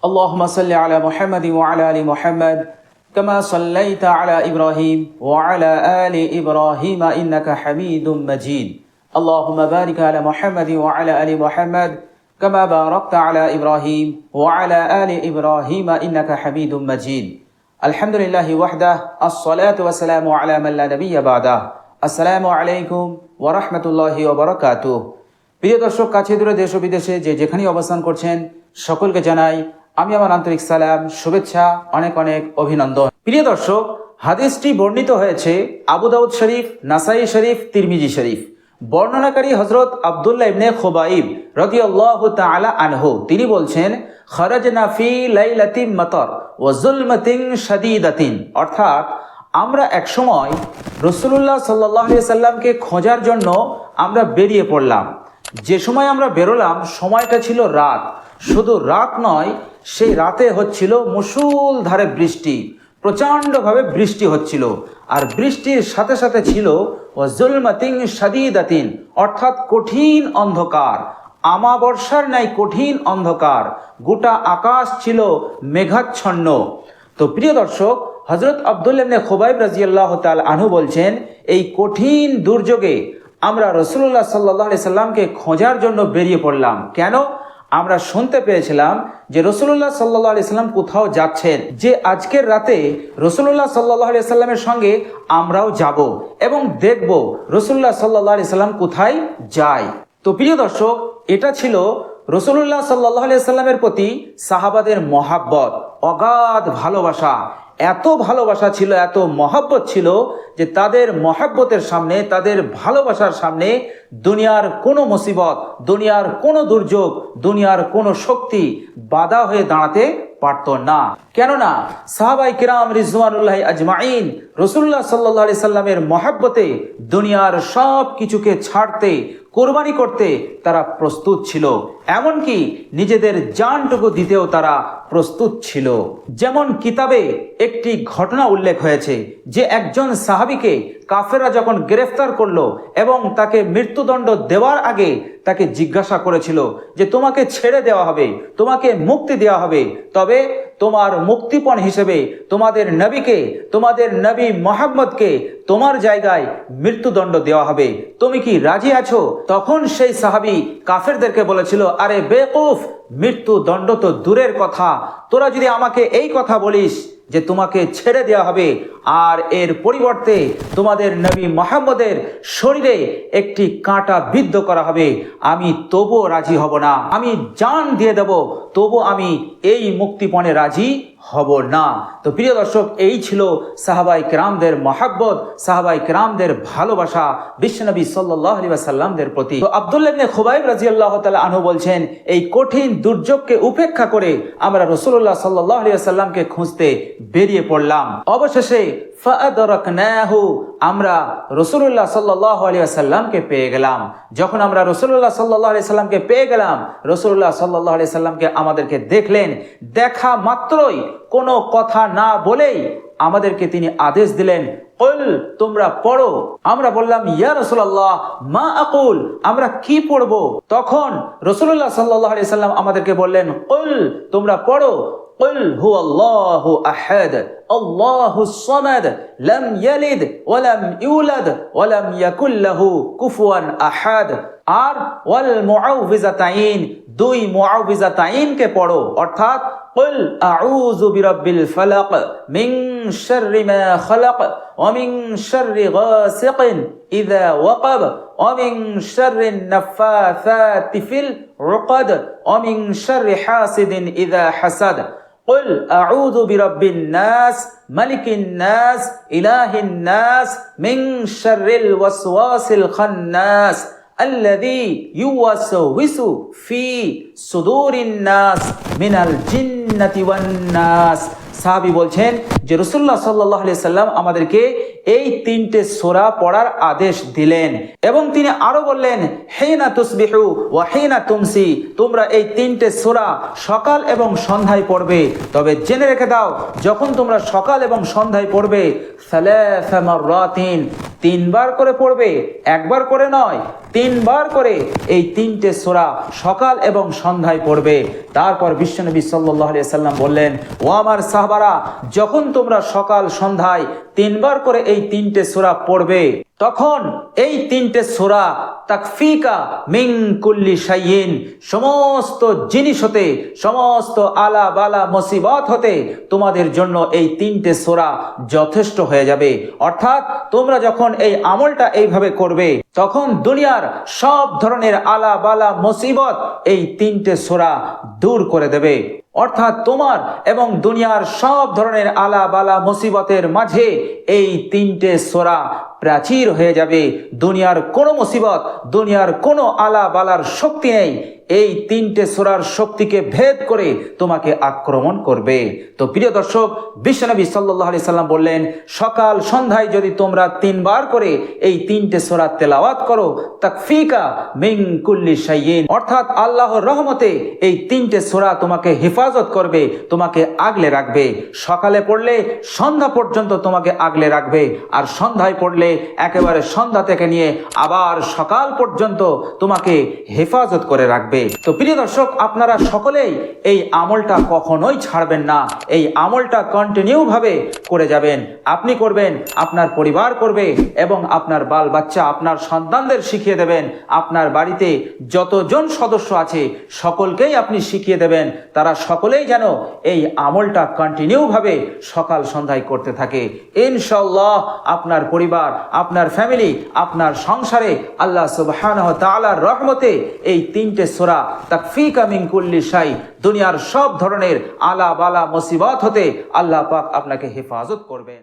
اللهم صل على محمد وعلى ال محمد كما صليت على ابراهيم وعلى ال ابراهيم انك حميد مجيد اللهم بارك على محمد وعلى ال محمد كما باركت على ابراهيم وعلى ال ابراهيم انك حميد مجيد الحمد لله وحده الصلاه والسلام على من لا نبي بعده السلام عليكم ورحمه الله وبركاته প্রিয় দর্শক কাছে দূরে দেশ ও বিদেশে যে যেখানেই অবস্থান করছেন সকলকে জানাই আমি আমার আন্তরিক সালাম, শুভেচ্ছা, অনেক অনেক অভিনন্দন। প্রিয় দর্শক, হাদিসটি বর্ণিত হয়েছে আবু দাউদ শরীফ, নাসাই শরীফ, তিরমিজি শরীফ। বর্ণনাকারী হজরত আবদুল্লাহ ইবনে খোবাইব রদিয়াল্লাহু তাআলা আনহু, তিনি বলছেন, খরাজনা ফি লাইলাতিম মাতর ওয়া যুলমাতিন শাদীদাতিন। অর্থাৎ, আমরা একসময় রসুল্লাহ সাল্লাহ সাল্লামকে খোঁজার জন্য আমরা বেরিয়ে পড়লাম। যে সময় আমরা বেরোলাম, সময়টা ছিল রাত। শুধু রাত নয় সেই রাতে হচ্ছিল মুসুল ধারে বৃষ্টি, প্রচণ্ডভাবে বৃষ্টি হচ্ছিল। আর বৃষ্টির সাথে সাথে ছিল জুলমাতিং সাদিদাতিন অর্থাৎ কঠিন অন্ধকার। আমাবর্ষার ন্যায় কঠিন অন্ধকার। গোটা আকাশ ছিল মেঘাচ্ছন্ন। তো প্রিয় দর্শক হজরত আবদুল্লাবনে খোবাইব রাজিয়াল্লাহ তাল আনহু বলছেন, এই কঠিন দুর্যোগে আমরা রসুল্লাহ সাল্লাহ সাল্লামকে খোঁজার জন্য বেরিয়ে পড়লাম। কেন? আমরা শুনতে পেয়েছিলাম যে রসুল্লাহ সাল্লাহ আলি সাল্লাম কোথাও যাচ্ছেন, যে আজকের রাতে রসুল্লাহ সাল্লাহ আলি সাল্লামের সঙ্গে আমরাও যাব এবং দেখব রসুল্লাহ সাল্লাহ আলি সাল্লাম কোথায় যায়। তো প্রিয় দর্শক, এটা ছিল রসুল্লাহ সাল্লাহ আলি সাল্লামের প্রতি সাহাবাদের মহাব্বত, অগাধ ভালোবাসা। এত ভালোবাসা ছিল, এত মহাব্বত ছিল যে তাদের মহাব্বতের সামনে, তাদের ভালোবাসার সামনে দুনিয়ার কোনো মুসিবত, দুনিয়ার কোনো দুর্যোগ, দুনিয়ার কোনো শক্তি বাধা হয়ে দাঁড়াতে পারত না। কেননা সাহাবাই কিরাম রিজওয়ানুল্লাহ আজমাইন রসুল্লাহ সাল্লাহ সাল্লামের মহাব্বতে দুনিয়ার সব কিছুকে ছাড়তে কোরবানি করতে তারা প্রস্তুত ছিল। এমনকি নিজেদের জানটুকু দিতেও তারা প্রস্তুত ছিল। যেমন কিতাবে একটি ঘটনা উল্লেখ হয়েছে যে একজন সাহাবিকে কাফেরা যখন গ্রেফতার করল এবং তাকে মৃত্যুদণ্ড দেওয়ার আগে তাকে জিজ্ঞাসা করেছিল যে, তোমাকে ছেড়ে দেওয়া হবে, তোমাকে মুক্তি দেওয়া হবে, তবে তোমার মুক্তিপণ হিসেবে তোমাদের নবীকে, তোমাদের নবী মোহাম্মদকে তোমার জায়গায় মৃত্যুদণ্ড দেওয়া হবে। তুমি কি রাজি আছো? তখন সেই সাহাবি কাফেরদেরকে বলেছিল, আরে বেকুফ মৃত্যুদণ্ড তো দূরের কথা। তোরা যদি আমাকে এই কথা বলিস যে তোমাকে ছেড়ে দেওয়া হবে, আর এর পরিবর্তে তোমাদের নবী মোহাম্মদের শরীরে একটি কাঁটা বিদ্ধ করা হবে, আমি তবুও রাজি হব না। আমি জান দিয়ে দেব তবু আমি এই মুক্তিপণে রাজি হব না। তো প্রিয় দর্শক, এই ছিল সাহাবাই কেরামদের মহাব্বত সাহাবাই কেরামদের ভালোবাসা বিশ্বনবী সাল্লাহ সাল্লামদের প্রতি। তো আবদুল্লাবনে খুবাইব রাজি আল্লাহ তালা আনহু বলছেন, এই কঠিন দুর্যোগকে উপেক্ষা করে আমরা রসুল্লাহ সাল্লাহ আলিয়া সাল্লামকে খুঁজতে বেরিয়ে পড়লাম। অবশেষে ফাদরকনাহু আমরা রসুল্লাহ সাল্লাহ আলিয়া পেয়ে গেলাম। যখন আমরা রসুল্লাহ সাল্লাহ সাল্লামকে পেয়ে গেলাম রসুল্লাহ সাল্লাহ আলি সাল্লামকে আমাদেরকে দেখলেন, দেখা মাত্রই কোনো কথা না বলেই আমাদেরকে তিনি আদেশ দিলেন, কল, তোমরা পড়ো। আমরা বললাম, ইয়া রসুল্লাহ মা আকুল, আমরা কি পড়ব? তখন রসুল্লাহ সাল্লাহ সাল্লাম আমাদেরকে বললেন, কল, তোমরা পড়ো। قل هو الله احد الله الصمد لم يلد ولم يولد ولم يكن له كفوا احد আর ওয়াল মুআউযিজাতাইন দুই মুআউযিজাতাইনকে পড়ো অর্থাৎ قل اعوذ برب الفلق من شر ما خلق ومن شر غاسق اذا وقب ومن شر النفاثات في العقد ومن شر حاسد اذا حسد قل أعوذ برب الناس ملك الناس إله الناس من شر الوسواس الخناس الذي يوسوس في صدور الناس من الجنة والناس সাহাবি বলছেন যে রসুল্লাহ সাল্লাহ সাল্লাম আমাদেরকে এই তিনটে সোরা পড়ার আদেশ দিলেন। এবং তিনি আরও বললেন, হেনা তুসবিহু ও ওয়া হেনা তুমসি, তোমরা এই তিনটে সোরা সকাল এবং সন্ধ্যায় পড়বে। তবে জেনে রেখে দাও, যখন তোমরা সকাল এবং সন্ধ্যায় পড়বে তিনবার করে পড়বে, একবার করে নয় তিনবার করে এই তিনটে সোরা সকাল এবং সন্ধ্যায় পড়বে। তারপর বিশ্বনবী সাল্লাহ সাল্লাম বললেন, ও আমার সাহবারা, যখন তোমরা সকাল, সন্ধ্যায় তিনবার করে এই তিনটে সোরা পড়বে, তখন এই তিনটে সোরা তাকফিকা মিং কুল্লি শাইন সমস্ত জিনিস হতে, সমস্ত আলা বালা মুসিবত হতে তোমাদের জন্য এই তিনটে সোরা যথেষ্ট হয়ে যাবে। অর্থাৎ তোমরা যখন এই আমলটা এইভাবে করবে, তখন দুনিয়ার সব ধরনের আলা বালা মুসিবত এই তিনটে সোরা দূর করে দেবে। অর্থাৎ তোমার এবং দুনিয়ার সব ধরনের আলা বালা মুসিবতের মাঝে এই তিনটে সোরা প্রাচীর হয়ে যাবে। দুনিয়ার কোনো মুসিবত, দুনিয়ার কোনো আলা বালার শক্তি নেই। এই তিনটে সোরার শক্তিকে ভেদ করে তোমাকে আক্রমণ করবে। তো প্রিয় দর্শক, বিশ্বনবী সাল্লাহ আলি সাল্লাম বললেন, সকাল সন্ধ্যায় যদি তোমরা তিনবার করে এই তিনটে সোরা তেলাওয়াত করো, তাকফিকা মিং কুল্লি শাইয়িন অর্থাৎ আল্লাহর রহমতে এই তিনটে সোরা তোমাকে হেফাজত করবে, তোমাকে আগলে রাখবে। সকালে পড়লে সন্ধ্যা পর্যন্ত তোমাকে আগলে রাখবে, আর সন্ধ্যায় পড়লে একেবারে সন্ধ্যা থেকে নিয়ে আবার সকাল পর্যন্ত তোমাকে হেফাজত করে রাখবে। তো প্রিয় দর্শক, আপনারা সকলেই এই আমলটা কখনোই ছাড়বেন না। এই আমলটা কন্টিনিউ ভাবে করে যাবেন। আপনি করবেন, আপনার পরিবার করবে এবং আপনার বাল বাচ্চা আপনার সন্তানদের শিখিয়ে দেবেন। আপনার বাড়িতে যতজন সদস্য আছে, সকলকেই আপনি শিখিয়ে দেবেন। তারা সকলেই যেন এই আমলটা কন্টিনিউ ভাবে সকাল সন্ধ্যায় করতে থাকে। ইনশাল্লাহ আপনার পরিবার আপনার ফ্যামিলি আপনার সংসারে আল্লাহ তাআলার রহমতে এই তিনটে সোরা তাকফি কামিং কুল্লি সাই দুনিয়ার সব ধরনের আলা বালা মুসিবত হতে আল্লাহ পাক আপনাকে হেফাজত করবেন।